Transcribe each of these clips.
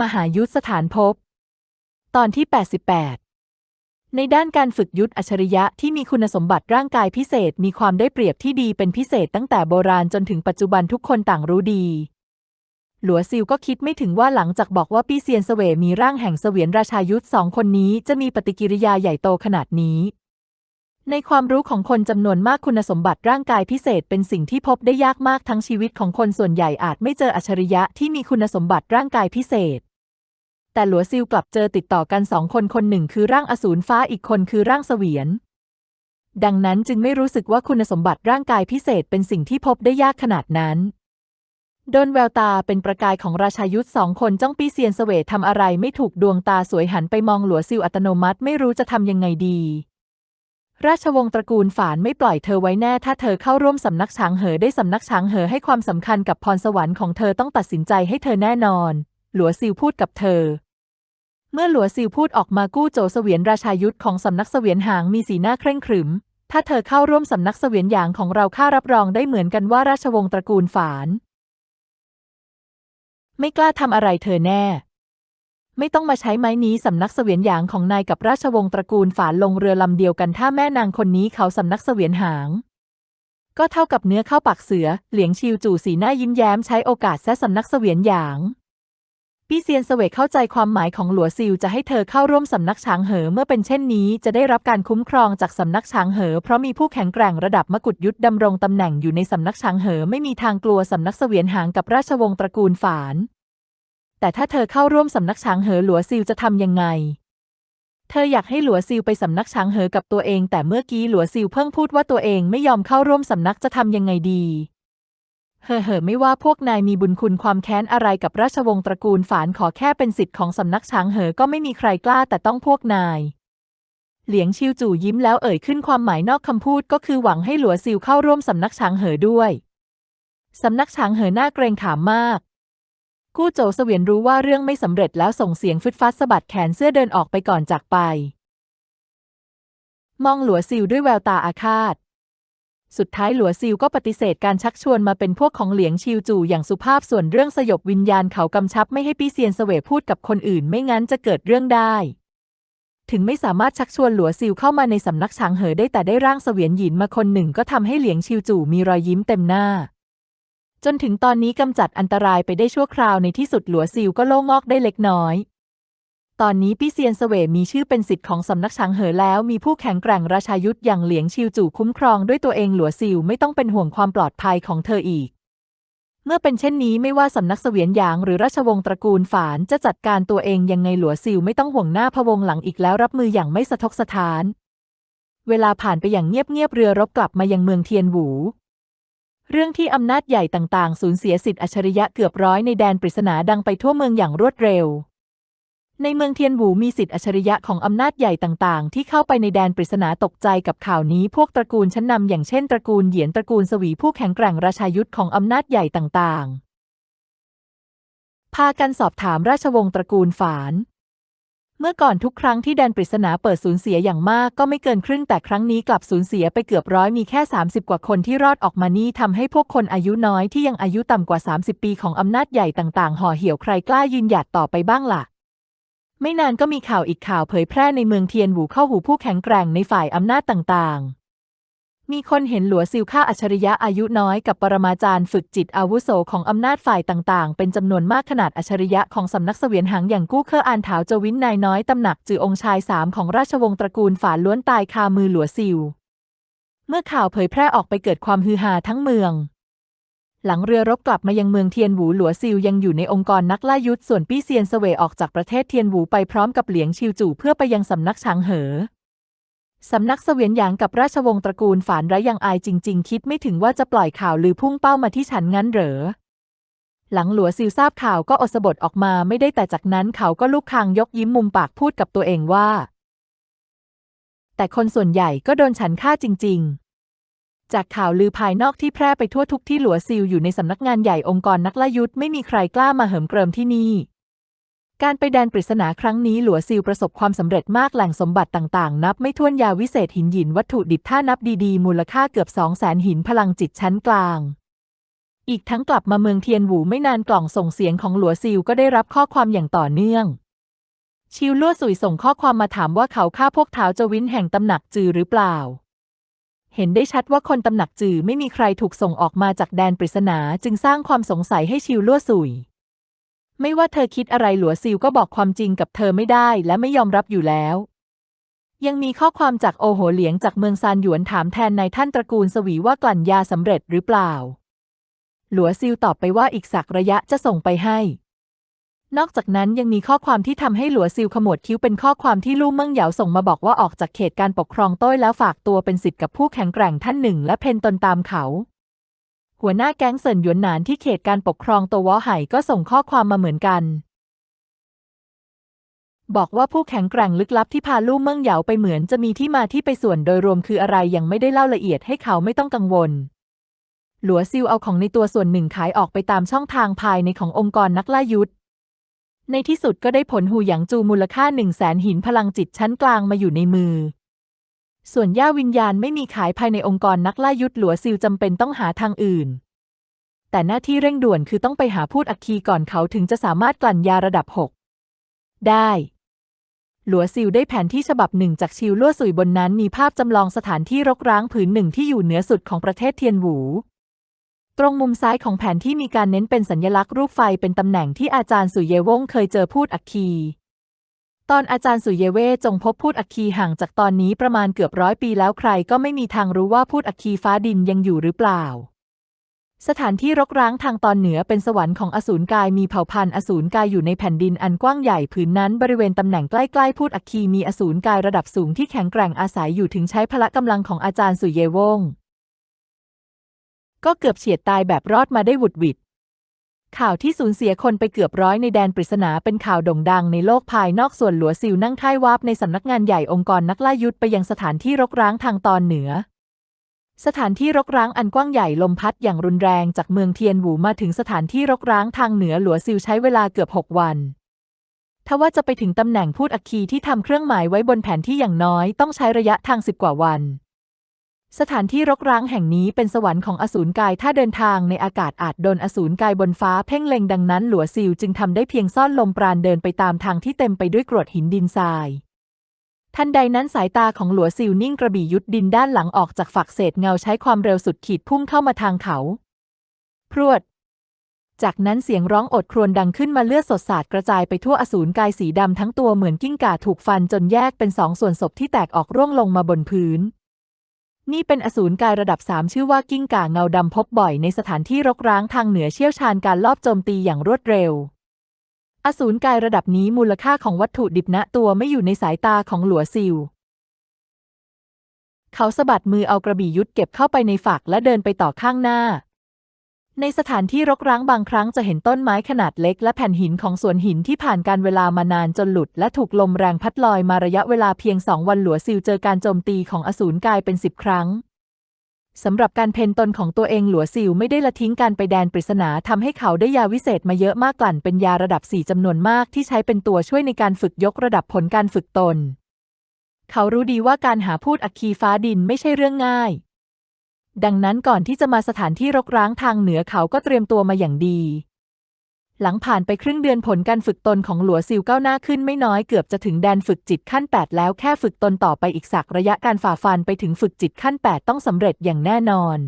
มหายุทธสถานภพ ตอนที่ 88 ในด้านการฝึกยุทธอัจฉริยะที่มีคุณสมบัติร่างกายพิเศษมีความได้เปรียบที่ดีเป็นพิเศษตั้งแต่โบราณจนถึงปัจจุบันทุกคนต่างรู้ดี หลัวซิวก็คิดไม่ถึงว่าหลังจากบอกว่าปี้เซียนเสวมีร่างแห่งเสวียนราชายุทธสองคนนี้จะมีปฏิกิริยาใหญ่โตขนาดนี้ ในความรู้ของคนจำนวนมากคุณสมบัติร่างกายพิเศษเป็นสิ่งที่พบได้ยากมากทั้งชีวิตของคนส่วนใหญ่อาจไม่เจออัจฉริยะที่มีคุณสมบัติร่างกายพิเศษ แต่หลัวซิลกลับเจอติดต่อกันสองคนคนหนึ่งคือร่างอสูรฟ้าอีกคนคือร่างเสวียน ดังนั้นจึงไม่รู้สึกว่าคุณสมบัติร่างกายพิเศษเป็นสิ่งที่พบได้ยากขนาดนั้นโดนแววตาเป็นประกายของราชายุทธสองคนจ้องปีเซียนเสวททำอะไรไม่ถูกดวงตาสวยหันไปมองหลัวซิลอัตโนมัติไม่รู้จะทำยังไงดี ราชวงศ์ตระกูลฝานไม่ปล่อยเธอไว้แน่ ถ้าเธอเข้าร่วมสำนักช้างเหอได้สำนักช้างเหอให้ความสำคัญกับพรสวรรค์ของเธอต้องตัดสินใจให้เธอแน่นอน หลัวซิลพูดกับเธอ เมื่อหลัวซิลพูดออกมากู้โจเสวียนราชายุทธของสำนักเสวียนหางมีสีหน้าเคร่งขรึม ถ้าเธอเข้าร่วมสำนักเสวียนหยางของเราข้ารับรองได้เหมือนกันว่าราชวงศ์ตระกูลฝาน ไม่กล้าทำอะไรเธอแน่ ไม่ต้องมาใช้ไม้นี้สำนักเสวียนหยางของนายกับราชวงศ์ตระกูลฝานลงเรือลำเดียวกันถ้าแม่นางคนนี้เขาสำนักเสวียนหาง ก็เท่ากับเนื้อเข้าปากเสือ เหลียงชิวจู่สีหน้ายิ้มแย้มใช้โอกาสแซะสำนักเสวียนหยางพี่เซียนเสวยเข้าใจความหมายของหลัวซิวจะให้เธอเข้าร่วมสำนักช้างเหอเมื่อเป็นเช่นนี้ จะได้รับการคุ้มครองจากสำนักช้างเหอเพราะมีผู้แข็งแกร่งระดับมกุฎยุทธดำรงตำแหน่งอยู่ในสำนักช้างเหอไม่มีทางกลัวสำนักเสวียนหางกับราชวงศ์ตระกูลฝาน แต่ถ้าเธอเข้าร่วมสำนักช้างเหอหลัวซิวจะทำยังไง เธออยากให้หลัวซิวไปสำนักช้างเหอกับตัวเอง แต่เมื่อกี้หลัวซิวเพิ่งพูดว่าตัวเองไม่ยอมเข้าร่วมสำนักจะทำยังไงดีเฮ่อเฮ่อไม่ว่าพวกนายมีบุญคุณความแค้นอะไรกับราชวงศ์ตระกูลฝานขอแค่เป็นสิทธิ์ของสำนักช้างเหอก็ไม่มีใครกล้าแต่ต้องพวกนาย เหลียงชิวจู่ยิ้มแล้วเอ่ยขึ้นความหมายนอกคำพูดก็คือหวังให้หลัวซิวเข้าร่วมสำนักช้างเหอด้วย สำนักช้างเหอหน้าเกรงขามมาก กู้โจเสวียนรู้ว่าเรื่องไม่สำเร็จแล้วส่งเสียงฟึดฟัดสะบัดแขนเสื้อเดินออกไปก่อนจากไป มองหลัวซิวด้วยแววตาอาฆาต สุดท้ายหลัวซิวก็ปฏิเสธการชักชวนมาเป็นพวกของเหลียงชิวจู่อย่างสุภาพส่วนเรื่องสยบวิญญาณเขากำชับไม่ให้ปี้เซียนเสวพูดกับคนอื่นไม่งั้นจะเกิดเรื่องได้ถึงไม่สามารถชักชวนหลัวซิวเข้ามาในสำนักช้างเหอได้แต่ได้ร่างเสวียนหยินมาคนหนึ่งก็ทำให้เหลียงชิวจู่มีรอยยิ้มเต็มหน้า จนถึงตอนนี้กำจัดอันตรายไปได้ชั่วคราวในที่สุดหลัวซิวก็โล่งอกได้เล็กน้อย ตอนนี้ปี้เซียนเสวยมีชื่อเป็นสิทธิ์ของสำนักช้างเหอแล้ว มีผู้แข็งแกร่งราชายุทธอย่างเหลียงชิวจู่คุ้มครองด้วยตัวเองหลัวซิวไม่ต้องเป็นห่วงความปลอดภัยของเธออีก เมื่อเป็นเช่นนี้ไม่ว่าสำนักเสวียนหยางหรือราชวงศ์ตระกูลฝานจะจัดการตัวเองยังไงหลัวซิวไม่ต้องห่วงหน้าพะวงหลังอีกแล้วรับมืออย่างไม่สะทกสะท้าน เวลาผ่านไปอย่างเงียบๆเรือรบกลับมายังเมืองเทียนหวู เรื่องที่อำนาจใหญ่ต่างๆ สูญเสียสิทธิอัจฉริยะเกือบร้อยในแดนปริศนาดังไปทั่วเมืองอย่างรวดเร็ว ในเมืองเทียนหวูมีสิทธิอัจฉริยะของอำนาจใหญ่ต่างๆ ที่เข้าไปในแดนปริศนาตกใจกับข่าวนี้พวกตระกูลชั้นนำอย่างเช่นตระกูลเหยียนตระกูลสวีผู้แข็งแกร่งราชายุทธของอำนาจใหญ่ต่างๆ พากันสอบถามราชวงศ์ตระกูลฝาน เมื่อก่อนทุกครั้งที่แดนปริศนาเปิดสูญเสียอย่างมากก็ไม่เกินครึ่งแต่ครั้งนี้กลับสูญเสียไปเกือบร้อยมีแค่ 30 กว่าคนที่รอดออกมานี่ทำให้พวกคนอายุน้อยที่ยังอายุต่ำกว่า 30 ปีของอำนาจใหญ่ต่างๆ ห่อเหี่ยวใครกล้ายืนหยัดต่อไปบ้างล่ะไม่นานก็มีข่าวอีกข่าวเผยแพร่ในเมืองเทียนหวูเข้าหูผู้แข็งแกร่งในฝ่ายอำนาจต่างๆ มีคนเห็นหลัวซิลฆ่าอัจฉริยะอายุน้อยกับปรมาจารย์ฝึกจิตอาวุโสของอำนาจฝ่ายต่างๆ เป็นจำนวนมากขนาดอัจฉริยะของสำนักเสวียนหางอย่างกู้เคอร์อานถาวจวินนายน้อยตำหนักจือองค์ชายสามของราชวงศ์ตระกูลฝานล้วนตายคามือหลัวซิล เมื่อข่าวเผยแพร่ออกไปเกิดความฮือฮาทั้งเมือง หลังเรือรบกลับมายังเมืองเทียนหวูหลัวซิลยังอยู่ในองค์กรนักล่ายุทธส่วนปี้เซียนเสวยออกจากประเทศเทียนหวูไปพร้อมกับเหลียงชิวจู่เพื่อไปยังสำนักช้างเหอ สำนักเสวียนหยางกับราชวงศ์ตระกูลฝานไร้ยังอายจริง ๆ คิดไม่ถึงว่าจะปล่อยข่าวลือพุ่งเป้ามาที่ฉันงั้นเหรอ หลังหลัวซิลทราบข่าวก็อสบทออกมาไม่ได้แต่จากนั้นเขาก็ลูกคางยกยิ้มมุมปากพูดกับตัวเองว่า แต่คนส่วนใหญ่ก็โดนฉันฆ่าจริง ๆ จากข่าวลือภายนอกที่แพร่ไปทั่วทุกที่หลัวซิลอยู่ในสำนักงานใหญ่องค์กรนักล่ายุทธไม่มีใครกล้ามาเหิมเกริมที่นี่ การไปแดนปริศนาครั้งนี้หลัวซิลประสบความสำเร็จมากแหล่งสมบัติต่างๆ นับไม่ถ้วนยาวิเศษหินหยินวัตถุดิบถ้านับดีๆ มูลค่าเกือบสองแสนหินพลังจิตชั้นกลาง อีกทั้งกลับมาเมืองเทียนหูไม่นานกล่องส่งเสียงของหลัวซิวก็ได้รับข้อความอย่างต่อเนื่อง ชิวลั่วสุยส่งข้อความมาถามว่าเขาฆ่าพวกเท้าเจวินแห่งตำหนักจือหรือเปล่า เห็นได้ชัดว่าคนตำหนักจือไม่มีใครถูกส่งออกมาจากแดนปริศนาจึงสร้างความสงสัยให้ชิวลั่วสุย ไม่ว่าเธอคิดอะไรหลัวซิวก็บอกความจริงกับเธอไม่ได้และไม่ยอมรับอยู่แล้ว ยังมีข้อความจากโอโหเหลียงจากเมืองซานหยวนถามแทนนายท่านตระกูลสวีว่ากลั่นยาสำเร็จหรือเปล่า หลัวซิวตอบไปว่าอีกสักระยะจะส่งไปให้ นอกจากนั้นยังมีข้อความที่ทำให้หลัวซิวขมวดคิ้วเป็นข้อความที่ลู่เมิ่งเหยาส่งมาบอกว่าออกจากเขตการปกครองต้ยแล้วฝากตัวเป็นสิทธิ์กับผู้แข็งแกร่งท่านหนึ่ง และเพนตนตามเขา หัวหน้าแก๊งเซินหยวนหนานที่เขตการปกครองตัววอไห่ก็ส่งข้อความมาเหมือนกัน บอกว่าผู้แข็งแกร่งลึกลับที่พาลู่เมิ่งเหยาไปเหมือนจะมีที่มาที่ไปส่วนโดยรวมคืออะไรยังไม่ได้เล่าละเอียดให้เขาไม่ต้องกังวล หลัวซิวเอาของในตัวส่วนหนึ่งขายออกไปตามช่องทางภายในขององค์กรนักล่ายุทธในที่สุดก็ได้ผลหูหยางจูมูลค่าหนึ่งแสนหินพลังจิตชั้นกลางมาอยู่ในมือ ส่วนย่าวิญญาณไม่มีขายภายในองค์กรนักล่ายุทธหลัวซิวจำเป็นต้องหาทางอื่น แต่หน้าที่เร่งด่วนคือต้องไปหาพูดอัคคีก่อนเขาถึงจะสามารถกลั่นยาระดับ6ได้ หลัวซิวได้แผนที่ฉบับหนึ่งจากชิวลั่วสุยบนนั้นมีภาพจำลองสถานที่รกร้างผืนหนึ่งที่อยู่เหนือสุดของประเทศเทียนหวูตรงมุมซ้ายของแผนที่มีการเน้นเป็นสัญลักษณ์รูปไฟเป็นตำแหน่งที่อาจารย์สุเยว่งเคยเจอพูดอัคคี ตอนอาจารย์สุเยเวจงพบพูดอัคคีห่างจากตอนนี้ประมาณเกือบร้อยปีแล้วใครก็ไม่มีทางรู้ว่าพูดอัคคีฟ้าดินยังอยู่หรือเปล่า สถานที่รกร้างทางตอนเหนือเป็นสวรรค์ของอสูรกายมีเผ่าพันธุ์อสูรกายอยู่ในแผ่นดินอันกว้างใหญ่ผืนนั้นบริเวณตำแหน่งใกล้ๆพูดอัคคีมีอสูรกายระดับสูงที่แข็งแกร่งอาศัยอยู่ถึงใช้พละกำลังของอาจารย์สุเยวงก็เกือบเฉียดตายแบบรอดมาได้หวุดหวิด ข่าวที่สูญเสียคนไปเกือบร้อยในแดนปริศนาเป็นข่าวโด่งดังในโลกภายนอกส่วนหลัวซิวนั่งค่ายวาบในสำนักงานใหญ่องค์กรนักล่ายุทธไปยังสถานที่รกร้างทางตอนเหนือ สถานที่รกร้างอันกว้างใหญ่ลมพัดอย่างรุนแรงจากเมืองเทียนหูมาถึงสถานที่รกร้างทางเหนือหลัวซิวใช้เวลาเกือบหกวันทว่าจะไปถึงตำแหน่งพูดอัคคีที่ทำเครื่องหมายไว้บนแผนที่อย่างน้อยต้องใช้ระยะทางสิบกว่าวัน สถานที่รกร้างแห่งนี้เป็นสวรรค์ของอสูรกาย ถ้าเดินทางในอากาศอาจโดนอสูรกายบนฟ้าเพ่งเล็งดังนั้นหลัวซิวจึงทำได้เพียงซ่อนลมปราณเดินไปตามทางที่เต็มไปด้วยกรวดหินดินทราย ทันใดนั้นสายตาของหลัวซิวนิ่งกระบี่ยุดดินด้านหลังออกจากฝักเศษเงาใช้ความเร็วสุดขีดพุ่งเข้ามาทางเขา พรวด จากนั้นเสียงร้องโอดครวญดังขึ้นมาเลือดสดสาดกระจายไปทั่วอสูรกายสีดำทั้งตัวเหมือนกิ้งก่าถูกฟันจนแยกเป็นสองส่วนศพที่แตกออกร่วงลงมาบนพื้น นี่เป็นอสูรกายระดับสามชื่อว่ากิ้งก่าเงาดำพบบ่อยในสถานที่รกร้างทางเหนือเชี่ยวชาญการลอบโจมตีอย่างรวดเร็ว อสูรกายระดับนี้มูลค่าของวัตถุดิบณตัวไม่อยู่ในสายตาของหลัวซิวเขาสะบัดมือเอากระบี่ยุทธเก็บเข้าไปในฝักและเดินไปต่อข้างหน้า ในสถานที่รกร้างบางครั้งจะเห็นต้นไม้ขนาดเล็ก และแผ่นหินของสวนหินที่ผ่านการเวลามานานจนหลุด และถูกลมแรงพัดลอยมาระยะเวลาเพียงสองวันหลัวซิวเจอการโจมตีของอสูรกายเป็นสิบครั้งสำหรับการเพนตนของตัวเองหลัวซิวไม่ได้ละทิ้งการไปแดนปริศนาทำให้เขาได้ยาวิเศษมาเยอะมากกลั่นเป็นยาระดับสี่จำนวนมากที่ใช้เป็นตัวช่วยในการฝึกยกระดับผลการฝึกตน เขารู้ดีว่าการหาพูดอัคคีฟ้าดินไม่ใช่เรื่องง่าย ดังนั้นก่อนที่จะมาสถานที่รกร้างทางเหนือเขาก็เตรียมตัวมาอย่างดี หลังผ่านไปครึ่งเดือนผลการฝึกตนของหลัวซิวก้าวหน้าขึ้นไม่น้อยเกือบจะถึงแดนฝึกจิตขั้น 8 แล้วแค่ฝึกตนต่อไปอีกสักระยะการฝ่าฟันไปถึงฝึกจิตขั้น 8 ต้องสำเร็จอย่างแน่นอน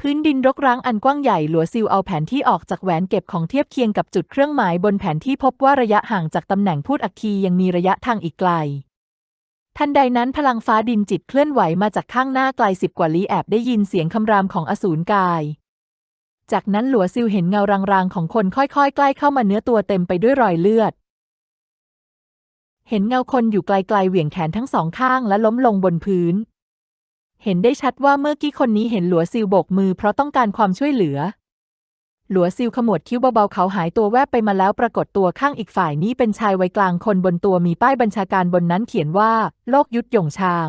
พื้นดินรกร้างอันกว้างใหญ่หลัวซิวเอาแผนที่ออกจากแหวนเก็บของเทียบเคียงกับจุดเครื่องหมายบนแผนที่พบว่าระยะห่างจากตำแหน่งพูดอัคคียังมีระยะทางอีกไกล ทันใดนั้นพลังฟ้าดินจิตเคลื่อนไหวมาจากข้างหน้าไกลสิบกว่าลี้แอบได้ยินเสียงคำรามของอสูรกาย จากนั้นหลัวซิวเห็นเงารางๆของคนค่อยๆ ใกล้เข้ามาเนื้อตัวเต็มไปด้วยรอยเลือด เห็นเงาคนอยู่ไกลๆเหวี่ยงแขนทั้งสองข้างและล้มลงบนพื้น เห็นได้ชัดว่าเมื่อกี้คนนี้เห็นหลัวซิวโบกมือเพราะต้องการความช่วยเหลือ หลัวซิวขมวดคิ้วเบาๆเขาหายตัวแวบไปมาแล้วปรากฏตัวข้างอีกฝ่ายนี้เป็นชายวัยกลางคนบนตัวมีป้ายบัญชาการบนนั้นเขียนว่า โลกยุทธหยงชาง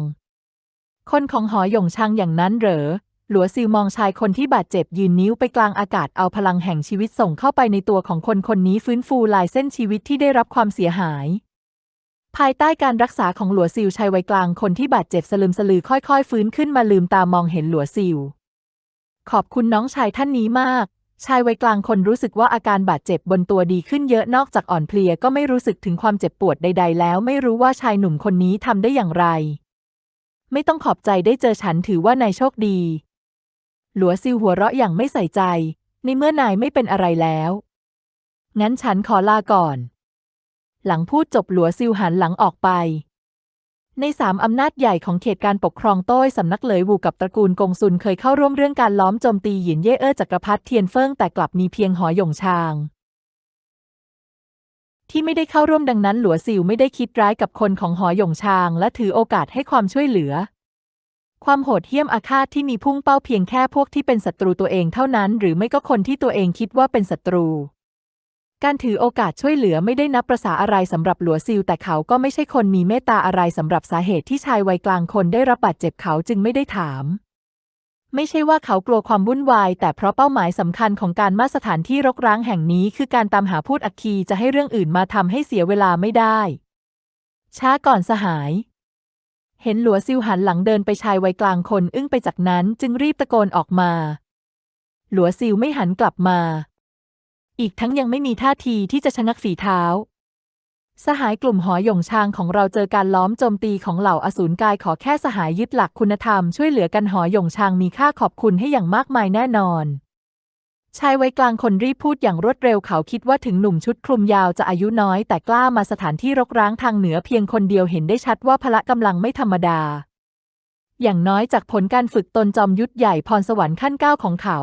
คนของหอหยงชางอย่างนั้นเหรอ หลัวซิวมองชายคนที่บาดเจ็บยืนนิ้วไปกลางอากาศเอาพลังแห่งชีวิตส่งเข้าไปในตัวของคนคนนี้ฟื้นฟูลายเส้นชีวิตที่ได้รับความเสียหายภายใต้การรักษาของหลัวซิวชายวัยกลางคนที่บาดเจ็บสลึมสลือค่อยๆ ฟื้นขึ้นมาลืมตามองเห็นหลัวซิว ขอบคุณน้องชายท่านนี้มาก ชายวัยกลางคนรู้สึกว่าอาการบาดเจ็บบนตัวดีขึ้นเยอะนอกจากอ่อนเพลียก็ไม่รู้สึกถึงความเจ็บปวดใด ๆ แล้วไม่รู้ว่าชายหนุ่มคนนี้ทำได้อย่างไร ไม่ต้องขอบใจได้เจอฉันถือว่านายโชคดี หลัวซิวหัวเราะอย่างไม่ใส่ใจ ในเมื่อนายไม่เป็นอะไรแล้ว งั้นฉันขอลาก่อน หลังพูดจบหลัวซิวหันหลังออกไป ในสามอำนาจใหญ่ของเขตการปกครองโต้ยสำนักเหลยวูกับตระกูลกงซุนเคยเข้าร่วมเรื่องการล้อมโจมตีหยินเย่เอ้อจักรพรรดิเทียนเฟิงแต่กลับมีเพียงหอหยงชาง ที่ไม่ได้เข้าร่วมดังนั้นหลัวซิวไม่ได้คิดร้ายกับคนของหอหยงชาง และถือโอกาสให้ความช่วยเหลือ ความโหดเหี้ยมอาฆาตที่มีพุ่งเป้าเพียงแค่พวกที่เป็นศัตรูตัวเองเท่านั้น หรือไม่ก็คนที่ตัวเองคิดว่าเป็นศัตรู การถือโอกาสช่วยเหลือไม่ได้นับประษาอะไรสำหรับหลัวซิล แต่เขาก็ไม่ใช่คนมีเมตตาอะไรสำหรับสาเหตุที่ชายวัยกลางคนได้รับบาดเจ็บเขาจึงไม่ได้ถาม ไม่ใช่ว่าเขากลัวความวุ่นวาย แต่เพราะเป้าหมายสำคัญของการมาสถานที่รกร้างแห่งนี้ คือการตามหาพูดอัคคีจะให้เรื่องอื่นมาทำให้เสียเวลาไม่ได้ ช้าก่อนสหาย เห็นหลัวซิวหันหลังเดินไปชายวัยกลางคนอึ้งไปจากนั้นจึงรีบตะโกนออกมา หลัวซิวไม่หันกลับมา อีกทั้งยังไม่มีท่าทีที่จะชะงักฝีเท้า สหายกลุ่มหอหยงชางของเราเจอการล้อมโจมตีของเหล่าอสูรกายขอแค่สหายยึดหลักคุณธรรมช่วยเหลือกันหอหยงชางมีค่าขอบคุณให้อย่างมากมายแน่นอนชายวัยกลางคนรีบพูดอย่างรวดเร็วเขาคิดว่าถึงหนุ่มชุดคลุมยาวจะอายุน้อย แต่กล้ามาสถานที่รกร้างทางเหนือเพียงคนเดียวเห็นได้ชัดว่าพละกำลังไม่ธรรมดา อย่างน้อยจากผลการฝึกตนจอมยุทธใหญ่พรสวรรค์ขั้นเก้าของเขา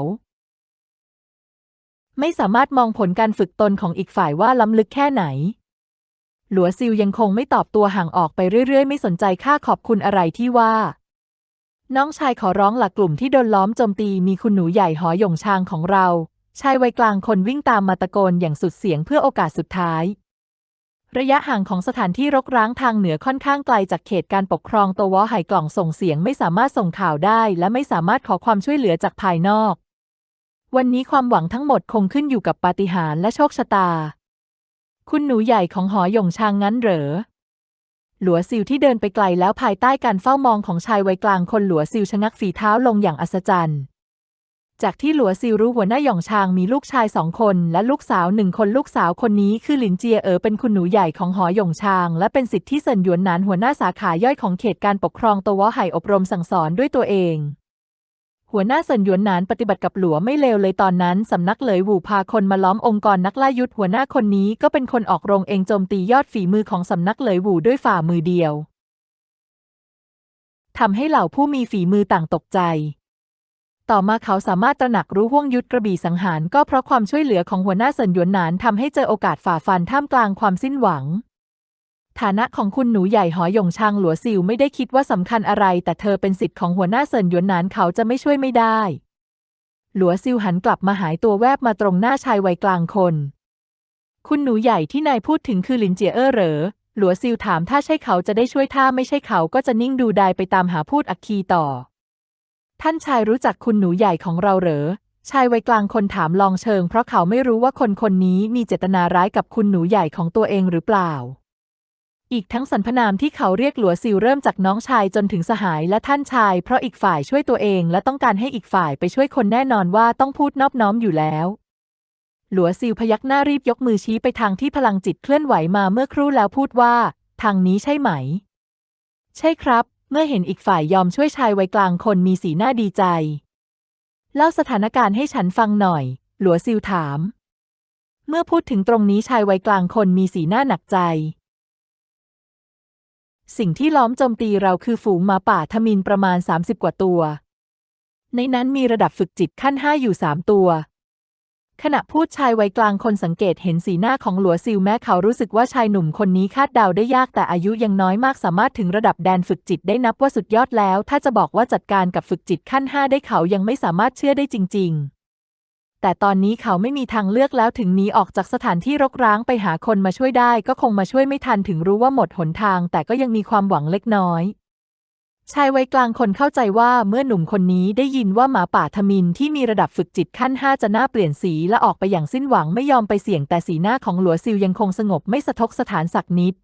ไม่สามารถมองผลการฝึกตนของอีกฝ่ายว่าล้ำลึกแค่ไหน หลัวซิวยังคงไม่ตอบตัวห่างออกไปเรื่อยๆ ไม่สนใจค่าขอบคุณอะไรที่ว่า น้องชายขอร้องหลักกลุ่มที่โดนล้อมโจมตีมีคุณหนูใหญ่หอหยงชางของเรา ชายวัยกลางคนวิ่งตามมาตะโกนอย่างสุดเสียงเพื่อโอกาสสุดท้าย ระยะห่างของสถานที่รกร้างทางเหนือค่อนข้างไกลจากเขตการปกครองตัววอไหกล่องส่งเสียงไม่สามารถส่งข่าวได้ และไม่สามารถขอความช่วยเหลือจากภายนอก วันนี้ความหวังทั้งหมดคงขึ้นอยู่กับปาฏิหาริย์และโชคชะตา คุณหนูใหญ่ของหอหยงชางงั้นเหรอ หลัวซิวที่เดินไปไกลแล้วภายใต้การเฝ้ามองของชายวัยกลางคนหลัวซิวชะงักฝีเท้าลงอย่างอัศจรรย์ จากที่หลัวซิวรู้หัวหน้าหยองชางมีลูกชายสองคนและลูกสาวหนึ่งคนลูกสาวคนนี้คือหลินเจียเอ๋อเป็นคุณหนูใหญ่ของหอหยงชาง และเป็นสิทธิเซินหยวนนานหัวหน้าสาขาย่อยของเขตการปกครองตัววอไห่อบรมสั่งสอนด้วยตัวเอง หัวหน้าเซินหยวนหนานปฏิบัติกับหลัวไม่เลวเลยตอนนั้น สำนักเหลยหวูพาคนมาล้อมองค์กรนักล่ายุทธหัวหน้าคนนี้ก็เป็นคนออกโรงเองโจมตียอดฝีมือของสำนักเหลยหวูด้วยฝ่ามือเดียวทำให้เหล่าผู้มีฝีมือต่างตกใจ ต่อมาเขาสามารถตระหนักรู้ห่วงยุทธกระบี่สังหาร ก็เพราะความช่วยเหลือของหัวหน้าเซินหยวนหนานทำให้เจอโอกาสฝ่าฟันท่ามกลางความสิ้นหวัง ฐานะของคุณหนูใหญ่หอหยงชางหลัวซิวไม่ได้คิดว่าสำคัญอะไร แต่เธอเป็นสิทธิ์ของหัวหน้าเซินหยวนนานเขาจะไม่ช่วยไม่ได้ หลัวซิวหันกลับมาหายตัวแวบมาตรงหน้าชายวัยกลางคน คุณหนูใหญ่ที่นายพูดถึงคือหลินเจียเออเหรอ หลัวซิวถามถ้าใช่เขาจะได้ช่วยถ้าไม่ใช่เขาก็จะนิ่งดูดายไปตามหาพูดอักคีต่อ ท่านชายรู้จักคุณหนูใหญ่ของเราเหรอชายวัยกลางคนถามลองเชิง เพราะเขาไม่รู้ว่าคนคนนี้มีเจตนาร้ายกับคุณหนูใหญ่ของตัวเองหรือเปล่า อีกทั้งสรรพนามที่เขาเรียกหลัวซิวเริ่มจากน้องชายจนถึงสหายและท่านชาย เพราะอีกฝ่ายช่วยตัวเองและต้องการให้อีกฝ่ายไปช่วยคนแน่นอนว่าต้องพูดนอบน้อมอยู่แล้ว หลัวซิวพยักหน้ารีบยกมือชี้ไปทางที่พลังจิตเคลื่อนไหวมาเมื่อครู่แล้วพูดว่า ทางนี้ใช่ไหม ใช่ครับ เมื่อเห็นอีกฝ่ายยอมช่วยชายวัยกลางคนมีสีหน้าดีใจเล่าสถานการณ์ให้ฉันฟังหน่อย หลัวซิวถาม เมื่อพูดถึงตรงนี้ชายวัยกลางคนมีสีหน้าหนักใจ สิ่งที่ล้อมโจมตีเราคือฝูงหมาป่าทมินประมาณ 30 กว่าตัว ในนั้นมีระดับฝึกจิตขั้นห้าอยู่สามตัว ขณะพูดชายวัยกลางคนสังเกตเห็นสีหน้าของหลัวซิวแม้เขารู้สึกว่าชายหนุ่มคนนี้คาดเดาได้ยากแต่อายุยังน้อยมากสามารถถึงระดับแดนฝึกจิตได้นับว่าสุดยอดแล้ว ถ้าจะบอกว่าจัดการกับฝึกจิตขั้นห้าได้เขายังไม่สามารถเชื่อได้จริง ๆ แต่ตอนนี้เขาไม่มีทางเลือกแล้วถึงหนีออกจากสถานที่รกร้างไปหาคนมาช่วยได้ ก็คงมาช่วยไม่ทันถึงรู้ว่าหมดหนทาง แต่ก็ยังมีความหวังเล็กน้อยชายวัยกลางคนเข้าใจว่าเมื่อหนุ่มคนนี้ได้ยินว่าหมาป่าทมินที่มีระดับฝึกจิตขั้นห้าจะหน้าเปลี่ยนสีและออกไปอย่างสิ้นหวังไม่ยอมไปเสี่ยงแต่สีหน้าของหลัวซิวยังคงสงบไม่สะทกสถานสักนิด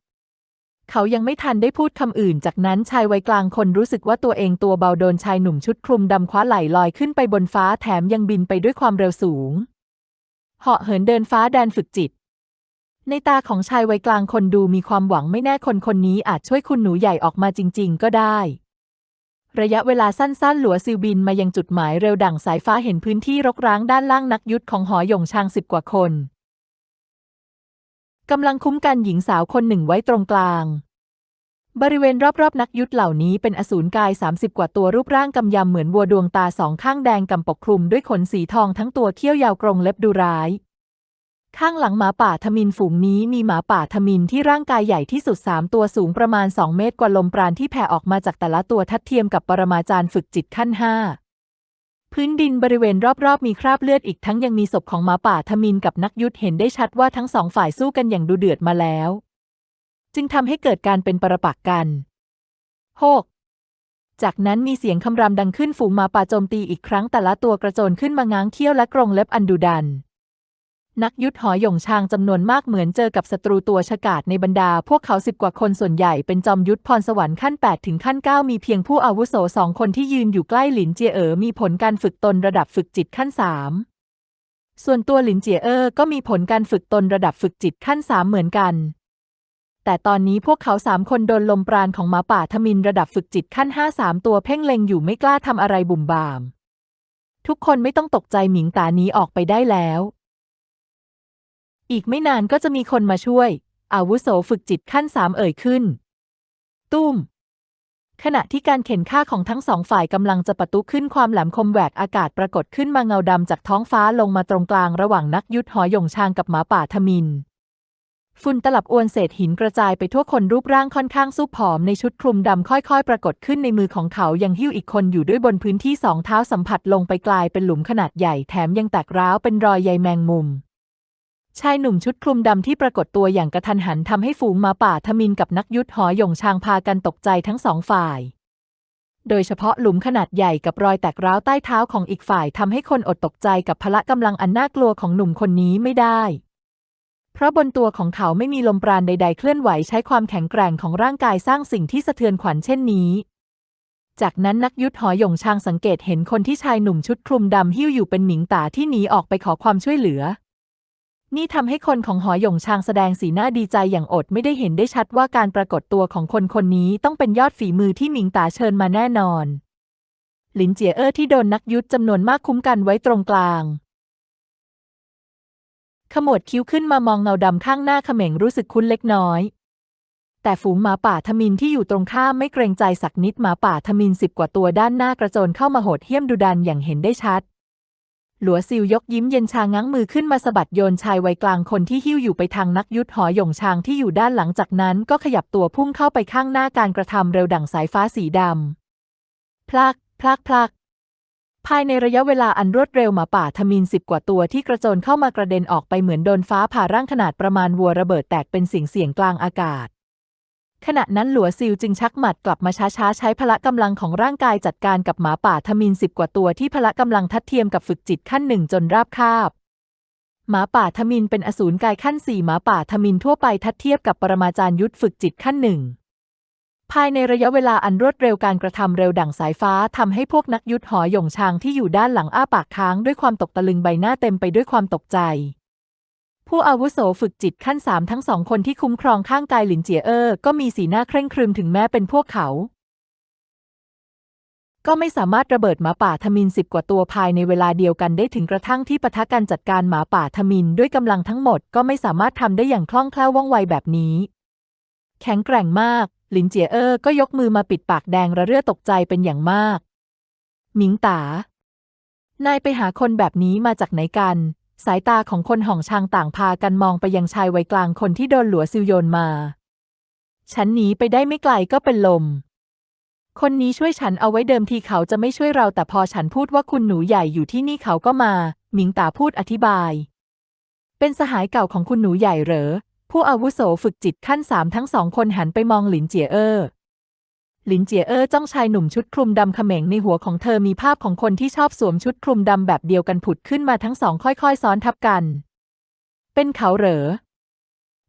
เขายังไม่ทันได้พูดคำอื่น จากนั้นชายวัยกลางคนรู้สึกว่าตัวเองตัวเบาโดนชายหนุ่มชุดคลุมดำคว้าไหลลอยขึ้นไปบนฟ้าแถมยังบินไปด้วยความเร็วสูง เหาะเหินเดินฟ้าแดนฝึกจิต ในตาของชายวัยกลางคนดูมีความหวังไม่แน่คนคนนี้อาจช่วยคุณหนูใหญ่ออกมาจริง ๆ ก็ได้ ระยะเวลาสั้นๆ หลัวซิลบินมายังจุดหมายเร็วดั่งสายฟ้าเห็นพื้นที่รกร้างด้านล่างนักยุทธของหอหยงชางสิบกว่าคน กำลังคุ้มกันหญิงสาวคนหนึ่งไว้ตรงกลาง บริเวณรอบๆ นักยุทธเหล่านี้เป็นอสูรกาย 30 กว่าตัวรูปร่างกำยำเหมือนวัวดวงตาสองข้างแดงกำปกคลุมด้วยขนสีทองทั้งตัวเขี้ยวยาวกรงเล็บดูร้าย ข้างหลังหมาป่าทมินฝูงนี้มีหมาป่าทมินที่ร่างกายใหญ่ที่สุด 3 ตัวสูงประมาณ 2 เมตรกว่าลมปราณที่แผ่ออกมาจากแต่ละตัวทัดเทียมกับปรมาจารย์ฝึกจิตขั้นห้า พื้นดินบริเวณรอบๆ มีคราบเลือดอีกทั้งยังมีศพของหมาป่าทมินกับนักยุทธเห็นได้ชัดว่าทั้งสองฝ่ายสู้กันอย่างดูเดือดมาแล้ว จึงทำให้เกิดการเป็นปรปักษ์กันโฮกจากนั้นมีเสียงคำรามดังขึ้นฝูงหมาป่าโจมตีอีกครั้งแต่ละตัวกระโจนขึ้นมาง้างเขี้ยวและกรงเล็บอันดุดัน นักยุทธหอหยงชางจำนวนมากเหมือนเจอกับศัตรูตัวฉกาจในบรรดา พวกเขาสิบกว่าคนส่วนใหญ่เป็นจอมยุทธพรสวรรค์ขั้น 8 ถึงขั้น 9 มีเพียงผู้อาวุโสสองคนที่ยืนอยู่ใกล้หลินเจียเอ๋อมีผลการฝึกตนระดับฝึกจิตขั้น 3 ส่วนตัวหลินเจียเอ๋อก็มีผลการฝึกตนระดับฝึกจิตขั้น 3 เหมือนกัน แต่ตอนนี้พวกเขาสามคนโดนลมปราณของหมาป่าทมินระดับฝึกจิตขั้นห้าสามตัวเพ่งเล็งอยู่ไม่กล้าทำอะไรบุ่มบาม ทุกคนไม่ต้องตกใจหมิงตานี้ออกไปได้แล้ว อีกไม่นานก็จะมีคนมาช่วย อาวุโสฝึกจิตขั้นสามเอ่ยขึ้น ตุ้ม ขณะที่การเข็นฆ่าของทั้งสองฝ่ายกำลังจะประตุขึ้นความแหลมคมแหวกอากาศปรากฏขึ้นมาเงาดำจากท้องฟ้าลงมาตรงกลางระหว่างนักยุทธหอหยงชางกับหมาป่าทมินฝุ่นตลับอวนเศษหินกระจายไปทั่วคนรูปร่างค่อนข้างสู้ผอมในชุดคลุมดำค่อยๆ ปรากฏขึ้นในมือของเขายังหิ้วอีกคนอยู่ด้วยบนพื้นที่สองเท้าสัมผัสลงไปกลายเป็นหลุมขนาดใหญ่แถมยังแตกร้าวเป็นรอยใยแมงมุม ชายหนุ่มชุดคลุมดำที่ปรากฏตัวอย่างกระทันหันทำให้ฝูงหมาป่าทมินกับนักยุทธหอหยงชางพากันตกใจทั้งสองฝ่าย โดยเฉพาะหลุมขนาดใหญ่กับรอยแตกร้าวใต้เท้าของอีกฝ่ายทำให้คนอดตกใจกับพละกำลังอันน่ากลัวของหนุ่มคนนี้ไม่ได้ เพราะบนตัวของเขาไม่มีลมปราณใด ๆ เคลื่อนไหวใช้ความแข็งแกร่งของร่างกายสร้างสิ่งที่สะเทือนขวัญเช่นนี้จากนั้นนักยุทธหอหยงชางสังเกตเห็นคนที่ชายหนุ่มชุดคลุมดำหิ้วอยู่เป็นหมิงตาที่หนีออกไปขอความช่วยเหลือ นี่ทำให้คนของหอหยงชางแสดงสีหน้าดีใจอย่างอดไม่ได้เห็นได้ชัดว่าการปรากฏตัวของคนคนนี้ต้องเป็นยอดฝีมือที่หมิงตาเชิญมาแน่นอน หลินเจียเอ้อที่โดนนักยุทธจำนวนมากคุ้มกันไว้ตรงกลาง ขมวดคิ้วขึ้นมามองเงาดำข้างหน้าเขม่งรู้สึกคุ้นเล็กน้อย แต่ฝูงหมาป่าทมินที่อยู่ตรงข้ามไม่เกรงใจสักนิดหมาป่าทมินสิบกว่าตัวด้านหน้ากระโจนเข้ามาโหดเหี้ยมดุดันอย่างเห็นได้ชัด หลัวซิวยกยิ้มเย็นชาง้างมือขึ้นมาสะบัดโยนชายวัยกลางคนที่หิ้วอยู่ไปทางนักยุทธหอหยงชางที่อยู่ด้านหลังจากนั้นก็ขยับตัวพุ่งเข้าไปข้างหน้าการกระทำเร็วดั่งสายฟ้าสีดำพลัก พลัก พลัก ภายในระยะเวลาอันรวดเร็วหมาป่าทมินสิบกว่าตัวที่กระโจนเข้ามากระเด็นออกไปเหมือนโดนฟ้าผ่าร่างขนาดประมาณวัวระเบิดแตกเป็นสียงเสียงกลางอากาศ ขณะนั้นหลัวซิลจึงชักหมัดกลับมาช้าๆ ใช้พละกำลังของร่างกายจัดการกับหมาป่าทมินสิบกว่าตัวที่พละกำลังทัดเทียมกับฝึกจิตขั้นหนึ่งจนราบคาบ หมาป่าทมินเป็นอสูรกายขั้นสี่หมาป่าทมินทั่วไปทัดเทียบกับปรมาจารย์ยุทธฝึกจิตขั้นหนึ่งภายในระยะเวลาอันรวดเร็วการกระทำเร็วดั่งสายฟ้าทำให้พวกนักยุทธหอหยงชางที่อยู่ด้านหลังอ้าปากค้างด้วยความตกตะลึงใบหน้าเต็มไปด้วยความตกใจ ผู้อาวุโสฝึกจิตขั้นสามทั้งสองคนที่คุ้มครองข้างกายหลินเจียเออก็มีสีหน้าเคร่งครึมถึงแม้เป็นพวกเขา ก็ไม่สามารถระเบิดหมาป่าทมินสิบกว่าตัวภายในเวลาเดียวกันได้ถึงกระทั่งที่ปะทะการจัดการหมาป่าทมินด้วยกำลังทั้งหมดก็ไม่สามารถทำได้อย่างคล่องแคล่วว่องไวแบบนี้ แข็งแกร่งมาก หลินเจียเออก็ยกมือมาปิดปากแดงระเรื่อตกใจเป็นอย่างมากหมิงตา นายไปหาคนแบบนี้มาจากไหนกัน สายตาของคนห่องชางต่างพากันมองไปยังชายวัยกลางคนที่โดนหลัวซิวโยนมา ฉันหนีไปได้ไม่ไกลก็เป็นลม คนนี้ช่วยฉันเอาไว้เดิมทีเขาจะไม่ช่วยเราแต่พอฉันพูดว่าคุณหนูใหญ่อยู่ที่นี่เขาก็มา หมิงตาพูดอธิบาย เป็นสหายเก่าของคุณหนูใหญ่เหรอ ผู้อาวุโสฝึกจิตขั้นสามทั้งสองคนหันไปมองหลินเจียเออ หลินเจียเออจ้องชายหนุ่มชุดคลุมดำเขม็งในหัวของเธอมีภาพของคนที่ชอบสวมชุดคลุมดำแบบเดียวกันผุดขึ้นมาทั้งสองค่อยๆ ซ้อนทับกัน เป็นเขาเหรอ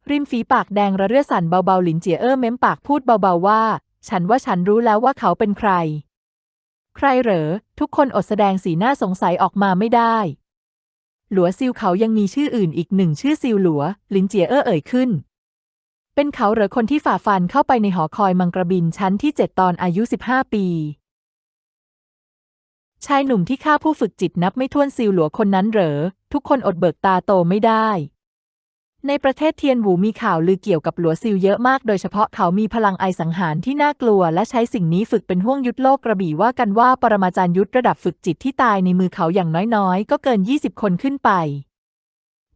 ริมฝีปากแดงระเรื่อสั่นเบาๆหลินเจียเอ้อเม้มปากพูดเบาๆว่า ฉันว่าฉันรู้แล้วว่าเขาเป็นใคร ใครเหรอ ทุกคนอดแสดงสีหน้าสงสัยออกมาไม่ได้ หลัวซิวเขายังมีชื่ออื่นอีกหนึ่งชื่อซิวหลัวลินเจียเอ้อเอ่ยขึ้น เป็นเขาหรือคนที่ฝ่าฟันเข้าไปในหอคอยมังกรบินชั้นที่เจ็ดตอนอายุ 15 ปี ชายหนุ่มที่ฆ่าผู้ฝึกจิตนับไม่ถ้วนซิวหลัวคนนั้นเหรอ ทุกคนอดเบิกตาโตไม่ได้ ในประเทศเทียนหูมีข่าวลือเกี่ยวกับหลัวซิวเยอะมาก โดยเฉพาะเขามีพลังไอสังหารที่น่ากลัว และใช้สิ่งนี้ฝึกเป็นห่วงยุทธโลกกระบี่ว่ากันว่าปรมาจารย์ยุทธระดับฝึกจิตที่ตายในมือเขาอย่างน้อยๆ ก็เกิน 20 คนขึ้นไป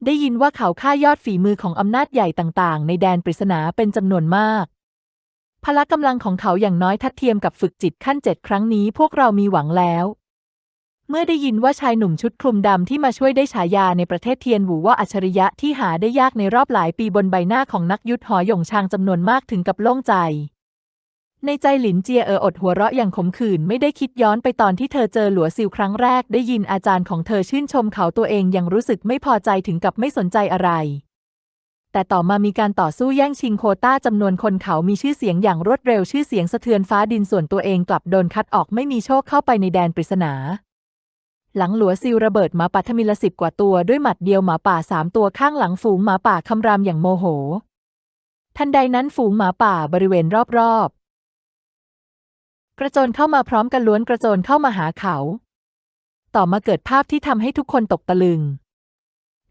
ได้ยินว่าเขาฆ่ายอดฝีมือของอำนาจใหญ่ต่างๆ ในแดนปริศนาเป็นจำนวนมาก พละกำลังของเขาอย่างน้อยทัดเทียมกับฝึกจิตขั้นเจ็ดครั้งนี้พวกเรามีหวังแล้ว เมื่อได้ยินว่าชายหนุ่มชุดคลุมดำที่มาช่วยได้ฉายาในประเทศเทียนหูว่าอัจฉริยะที่หาได้ยากในรอบหลายปีบนใบหน้าของนักยุทธหอหยงชางจำนวนมากถึงกับโล่งใจ ในใจหลินเจียเอออดหัวเราะอย่างขมขื่นไม่ได้คิดย้อนไปตอนที่เธอเจอหลัวซิวครั้งแรกได้ยินอาจารย์ของเธอชื่นชมเขาตัวเองยังรู้สึกไม่พอใจถึงกับไม่สนใจอะไร แต่ต่อมามีการต่อสู้แย่งชิงโคต้าจำนวนคนเขามีชื่อเสียงอย่างรวดเร็วชื่อเสียงสะเทือนฟ้าดินส่วนตัวเองกลับโดนคัดออกไม่มีโชคเข้าไปในแดนปริศนา หลังหลัวซิลระเบิดหมาป่าทมิลสิบกว่าตัวด้วยหมัดเดียวหมาป่าสามตัวข้างหลังฝูงหมาป่าคำรามอย่างโมโห ทันใดนั้นฝูงหมาป่าบริเวณรอบๆ กระโจนเข้ามาพร้อมกันล้วนกระโจนเข้ามาหาเขา ต่อมาเกิดภาพที่ทำให้ทุกคนตกตะลึง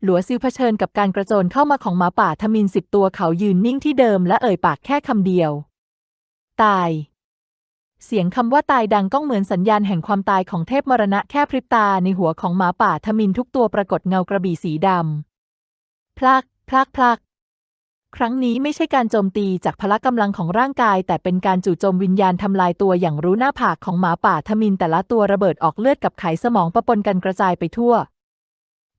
หลัวซิลเผชิญกับการกระโจนเข้ามาของหมาป่าทมินสิบตัวเขายืนนิ่งที่เดิมและเอ่ยปากแค่คำเดียว ตาย เสียงคำว่าตายดังก้องเหมือนสัญญาณแห่งความตายของเทพมรณะแค่พริบตาในหัวของหมาป่าทมินทุกตัวปรากฏเงากระบี่สีดำพลักพลักพลัก ครั้งนี้ไม่ใช่การโจมตีจากพละกำลังของร่างกาย แต่เป็นการจู่โจมวิญญาณทำลายตัวอย่างรู้หน้าผากของหมาป่าทมินแต่ละตัวระเบิดออกเลือดกับไขสมองปะปนกันกระจายไปทั่ว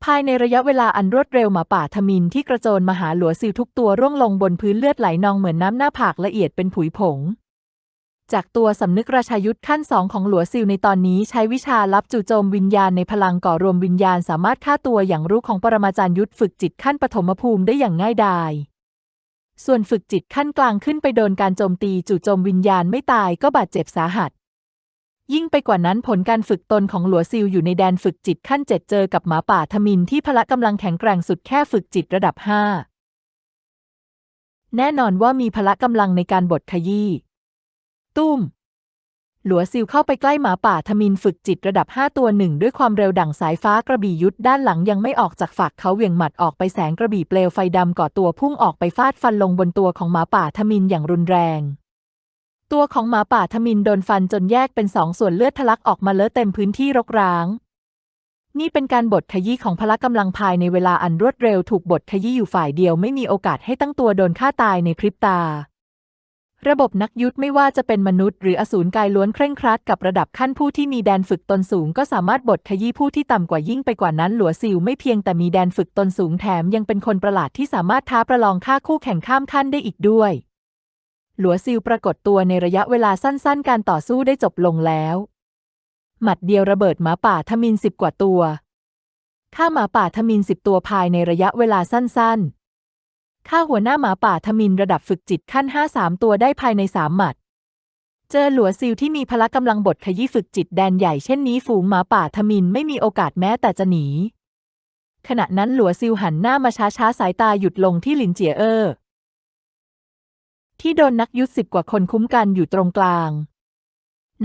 ภายในระยะเวลาอันรวดเร็วหมาป่าทมินที่กระโจนมาหาหลัวซิลทุกตัวร่วงลงบนพื้นเลือดไหลนองเหมือนน้ำหน้าผากละเอียดเป็นผุยผง จากตัวสำนึกราชายุทธขั้นสองของหลัวซิลในตอนนี้ใช้วิชาลับจู่โจมวิญญาณในพลังก่อรวมวิญญาณสามารถฆ่าตัวอย่างรู้ของปรมาจารย์ยุทธฝึกจิตขั้นปฐมภูมิได้อย่างง่ายดาย ส่วนฝึกจิตขั้นกลางขึ้นไปโดนการโจมตีจู่โจมวิญญาณไม่ตายก็บาดเจ็บสาหัส ยิ่งไปกว่านั้นผลการฝึกตนของหลัวซิลอยู่ในแดนฝึกจิตขั้นเจ็ดเจอกับหมาป่าทมินที่พละกำลังแข็งแกร่งสุดแค่ฝึกจิตระดับห้าแน่นอนว่ามีพละกำลังในการบดขยี้ตุ้ม หลัวซิลเข้าไปใกล้หมาป่าทมินฝึกจิตระดับห้าตัวหนึ่งด้วยความเร็วดั่งสายฟ้ากระบี่ยุทธด้านหลังยังไม่ออกจากฝักเขาเหวี่ยงหมัดออกไปแสงกระบี่เปลวไฟดำก่อตัวพุ่งออกไปฟาดฟันลงบนตัวของหมาป่าทมินอย่างรุนแรง ตัวของหมาป่าทมินโดนฟันจนแยกเป็นสองส่วนเลือดทะลักออกมาเลอะเต็มพื้นที่รกร้าง นี่เป็นการบดขยี้ของพละกำลังภายในเวลาอันรวดเร็วถูกบดขยี้อยู่ฝ่ายเดียวไม่มีโอกาสให้ตั้งตัวโดนฆ่าตายในพริบตา ระบบนักยุทธไม่ว่าจะเป็นมนุษย์หรืออสูรกายล้วนเคร่งครัดกับระดับขั้นผู้ที่มีแดนฝึกตนสูง ก็สามารถบดขยี้ผู้ที่ต่ำกว่ายิ่งไปกว่านั้นหลัวซิลไม่เพียงแต่มีแดนฝึกตนสูงแถมยังเป็นคนประหลาดที่สามารถท้าประลองฆ่าคู่แข่งข้ามขั้นได้อีกด้วย หลัวซิลปรากฏตัวในระยะเวลาสั้นๆ การต่อสู้ได้จบลงแล้ว หมัดเดียวระเบิดหมาป่าทมินสิบกว่าตัวฆ่าหมาป่าทมินสิบตัวภายในระยะเวลาสั้นๆ ฆ่าหัวหน้าหมาป่าทมินระดับฝึกจิตขั้นห้าสามตัวได้ภายในสามหมัด เจอหลัวซิลที่มีพละกำลังบทขยี้ฝึกจิตแดนใหญ่เช่นนี้ฝูงหมาป่าทมินไม่มีโอกาสแม้แต่จะหนี ขณะนั้นหลัวซิลหันหน้ามาช้าช้าสายตาหยุดลงที่หลินเจียเออที่โดนนักยุทธสิบกว่าคนคุ้มกันอยู่ตรงกลาง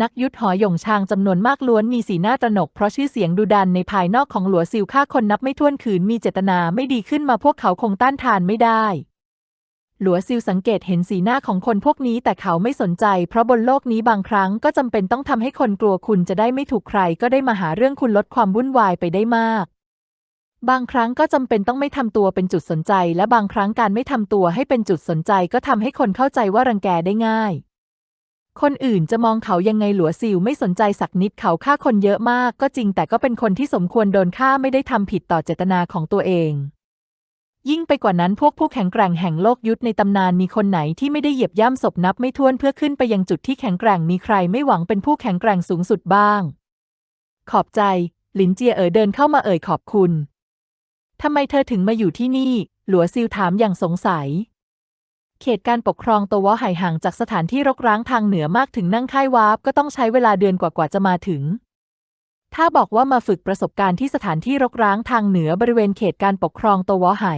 นักยุทธหอหยงชางจำนวนมากล้วนมีสีหน้าตระหนกเพราะชื่อเสียงดุดันในภายนอกของหลัวซิลฆ่าคนนับไม่ถ้วนขืนมีเจตนาไม่ดีขึ้นมาพวกเขาคงต้านทานไม่ได้ หลัวซิลสังเกตเห็นสีหน้าของคนพวกนี้แต่เขาไม่สนใจ เพราะบนโลกนี้บางครั้งก็จำเป็นต้องทำให้คนกลัวคุณจะได้ไม่ถูกใคร ก็ได้มาหาเรื่องคุณลดความวุ่นวายไปได้มากบางครั้งก็จำเป็นต้องไม่ทำตัวเป็นจุดสนใจ และบางครั้งการไม่ทำตัวให้เป็นจุดสนใจ ก็ทำให้คนเข้าใจว่ารังแกได้ง่าย คนอื่นจะมองเขายังไงหลัวซิลไม่สนใจสักนิดเขาฆ่าคนเยอะมากก็จริงแต่ก็เป็นคนที่สมควรโดนฆ่าไม่ได้ทำผิดต่อเจตนาของตัวเอง ยิ่งไปกว่านั้นพวกผู้แข็งแกร่งแห่งโลกยุทธในตำนานมีคนไหนที่ไม่ได้เหยียบย่ำศพนับไม่ถ้วนเพื่อขึ้นไปยังจุดที่แข็งแกร่งมีใครไม่หวังเป็นผู้แข็งแกร่งสูงสุดบ้าง ขอบใจ หลินเจียเอ๋อเดินเข้ามาเอ่ยขอบคุณทำไมเธอถึงมาอยู่ที่นี่ หลัวซิวถามอย่างสงสัย เขตการปกครองตัววอไห่ห่างจากสถานที่รกร้างทางเหนือมากถึงนั่งค่ายวาร์ปก็ต้องใช้เวลาเดือนกว่าๆจะมาถึง ถ้าบอกว่ามาฝึกประสบการณ์ที่สถานที่รกร้างทางเหนือบริเวณเขตการปกครองตัววอไห่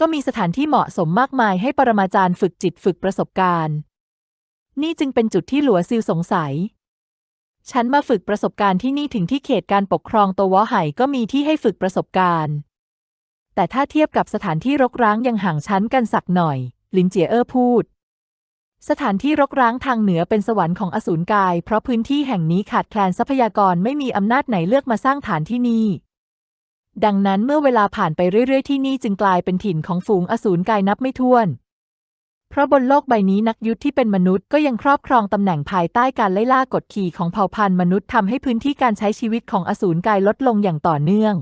ก็มีสถานที่เหมาะสมมากมายให้ปรมาจารย์ฝึกจิตฝึกประสบการณ์ นี่จึงเป็นจุดที่หลัวซิลสงสัย ฉันมาฝึกประสบการณ์ที่นี่ถึงที่เขตการปกครองตัววอไห่ก็มีที่ให้ฝึกประสบการณ์ แต่ถ้าเทียบกับสถานที่รกร้างยังห่างชั้นกันสักหน่อย ลินเจียเออร์พูด สถานที่รกร้างทางเหนือเป็นสวรรค์ของอสูรกาย เพราะพื้นที่แห่งนี้ขาดแคลนทรัพยากรไม่มีอำนาจไหนเลือกมาสร้างฐานที่นี่ ดังนั้นเมื่อเวลาผ่านไปเรื่อยๆที่นี่จึงกลายเป็นถิ่นของฝูงอสูรกายนับไม่ถ้วน เพราะบนโลกใบนี้นักยุทธที่เป็นมนุษย์ก็ยังครอบครองตำแหน่งภายใต้การไล่ล่ากดขี่ของเผ่าพันธุ์มนุษย์ทำให้พื้นที่การใช้ชีวิตของอสูรกายลดลงอย่างต่อเนื่อง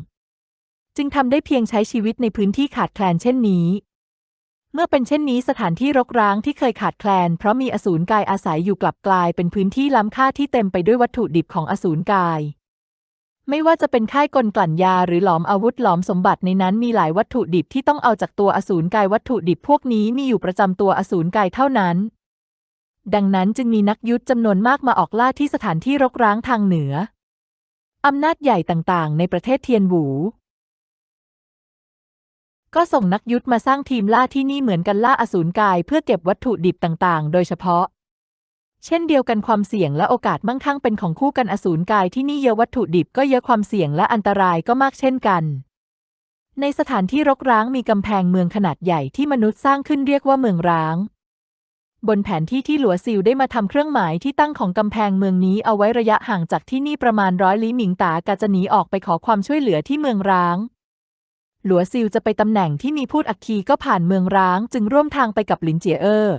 จึงทำได้เพียงใช้ชีวิตในพื้นที่ขาดแคลนเช่นนี้ เมื่อเป็นเช่นนี้สถานที่รกร้างที่เคยขาดแคลน เพราะมีอสูรกายอาศัยอยู่กลับกลายเป็นพื้นที่ล้ำค่าที่เต็มไปด้วยวัตถุดิบของอสูรกาย ไม่ว่าจะเป็นค่ายกลกลั่นยาหรือหลอมอาวุธหลอมสมบัติในนั้นมีหลายวัตถุดิบที่ต้องเอาจากตัวอสูรกายวัตถุดิบพวกนี้มีอยู่ประจำตัวอสูรกายเท่านั้นดังนั้นจึงมีนักยุทธจำนวนมากมาออกล่าที่สถานที่รกร้างทางเหนือ อำนาจใหญ่ต่างๆ ในประเทศเทียนหวู ก็ส่งนักยุทธมาสร้างทีมล่าที่นี่เหมือนกันล่าอสูรกายเพื่อเก็บวัตถุดิบต่างๆ โดยเฉพาะ เช่นเดียวกันความเสี่ยงและโอกาสมั่งคั่งเป็นของคู่กันอสูรกายที่นี่เยอะวัตถุดิบก็เยอะความเสี่ยงและอันตรายก็มากเช่นกัน ในสถานที่รกร้างมีกำแพงเมืองขนาดใหญ่ที่มนุษย์สร้างขึ้นเรียกว่าเมืองร้าง บนแผนที่ที่หลัวซิลได้มาทำเครื่องหมายที่ตั้งของกำแพงเมืองนี้เอาไว้ระยะห่างจากที่นี่ประมาณร้อยลี้หมิงตากาจะหนีออกไปขอความช่วยเหลือที่เมืองร้าง หลัวซิลจะไปตำแหน่งที่มีพูดอัคคีก็ผ่านเมืองร้าง จึงร่วมทางไปกับหลินเจียเออร์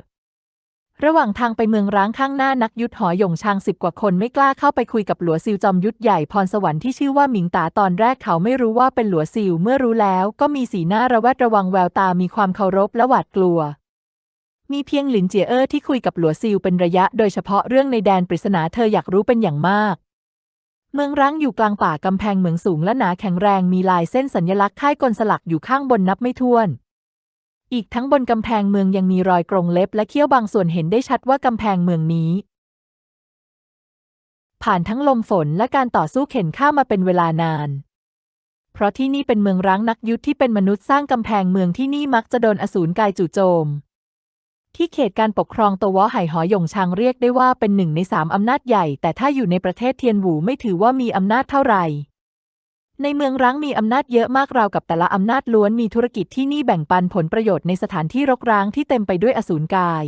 ระหว่างทางไปเมืองร้างข้างหน้านักยุทธหอหยงชางสิบกว่าคนไม่กล้าเข้าไปคุยกับหลัวซิลจอมยุทธใหญ่พรสวรรค์ที่ชื่อว่าหมิงตาตอนแรกเขาไม่รู้ว่าเป็นหลัวซิลเมื่อรู้แล้ว ก็มีสีหน้าระแวดระวังแววตามีความเคารพและหวาดกลัว มีเพียงหลินเจียเออร์ที่คุยกับหลัวซิลเป็นระยะ โดยเฉพาะเรื่องในแดนปริศนาเธออยากรู้เป็นอย่างมาก เมืองร้างอยู่กลางป่ากำแพงเหมืองสูงและหนาแข็งแรงมีลายเส้นสัญลักษณ์ค่ายกลสลักอยู่ข้างบนนับไม่ถ้วน อีกทั้งบนกำแพงเมืองยังมีรอยกรงเล็บและเขี้ยวบางส่วนเห็นได้ชัดว่ากำแพงเมืองนี้ ผ่านทั้งลมฝนและการต่อสู้เข็นข้ามมาเป็นเวลานาน เพราะที่นี่เป็นเมืองร้างนักยุทธที่เป็นมนุษย์สร้างกำแพงเมืองที่นี่มักจะโดนอสูรกายจู่โจม ที่เขตการปกครองตัววอไห่หอหยงชางเรียกได้ว่าเป็นหนึ่งในสามอำนาจใหญ่ แต่ถ้าอยู่ในประเทศเทียนหวูไม่ถือว่ามีอำนาจเท่าไหร่ในเมืองร้างมีอำนาจเยอะมากราวกับแต่ละอำนาจล้วนมีธุรกิจที่นี่แบ่งปันผลประโยชน์ในสถานที่รกร้างที่เต็มไปด้วยอสูรกาย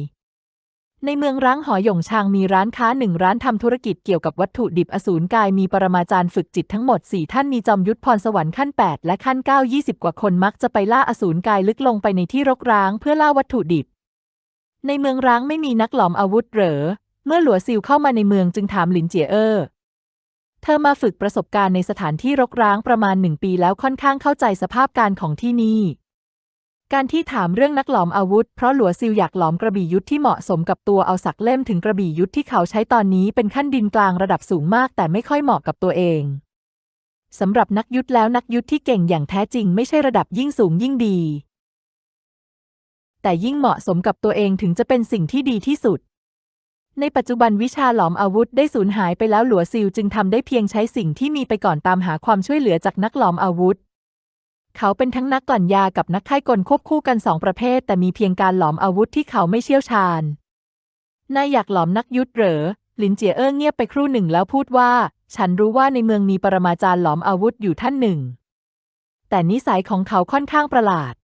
ในเมืองร้างหอหยงชางมีร้านค้าหนึ่งร้านทำธุรกิจเกี่ยวกับวัตถุดิบอสูรกายมีปรมาจารย์ฝึกจิตทั้งหมดสี่ท่านมีจอมยุทธพรสวรรค์ขั้น 8 และขั้น 9 20 กว่าคนมักจะไปล่าอสูรกายลึกลงไปในที่รกร้างเพื่อล่าวัตถุดิบ ในเมืองร้างไม่มีนักหลอมอาวุธเหรอ เมื่อหลัวซิลเข้ามาในเมืองจึงถามหลินเจียเออร์เธอมาฝึกประสบการณ์ในสถานที่รกร้างประมาณหนึ่งปีแล้วค่อนข้างเข้าใจสภาพการของที่นี่ การที่ถามเรื่องนักหลอมอาวุธ เพราะหลัวซิลอยากหลอมกระบี่ยุทธที่เหมาะสมกับตัวเอาสักเล่มถึงกระบี่ยุทธที่เขาใช้ตอนนี้เป็นขั้นดินกลางระดับสูงมากแต่ไม่ค่อยเหมาะกับตัวเองสำหรับนักยุทธแล้วนักยุทธที่เก่งอย่างแท้จริงไม่ใช่ระดับยิ่งสูงยิ่งดี แต่ยิ่งเหมาะสมกับตัวเองถึงจะเป็นสิ่งที่ดีที่สุด ในปัจจุบันวิชาหลอมอาวุธได้สูญหายไปแล้วหลัวซิลจึงทำได้เพียงใช้สิ่งที่มีไปก่อนตามหาความช่วยเหลือจากนักหลอมอาวุธ เขาเป็นทั้งนักกลั่นยากับนักค่ายกลควบคู่กันสองประเภท แต่มีเพียงการหลอมอาวุธที่เขาไม่เชี่ยวชาญนายอยากหลอมนักยุทธเหรอหลินเจียเอ้อเงียบไปครู่หนึ่งแล้วพูดว่า ฉันรู้ว่าในเมืองมีปรมาจารย์หลอมอาวุธอยู่ท่านหนึ่ง แต่นิสัยของเขาค่อนข้างประหลาด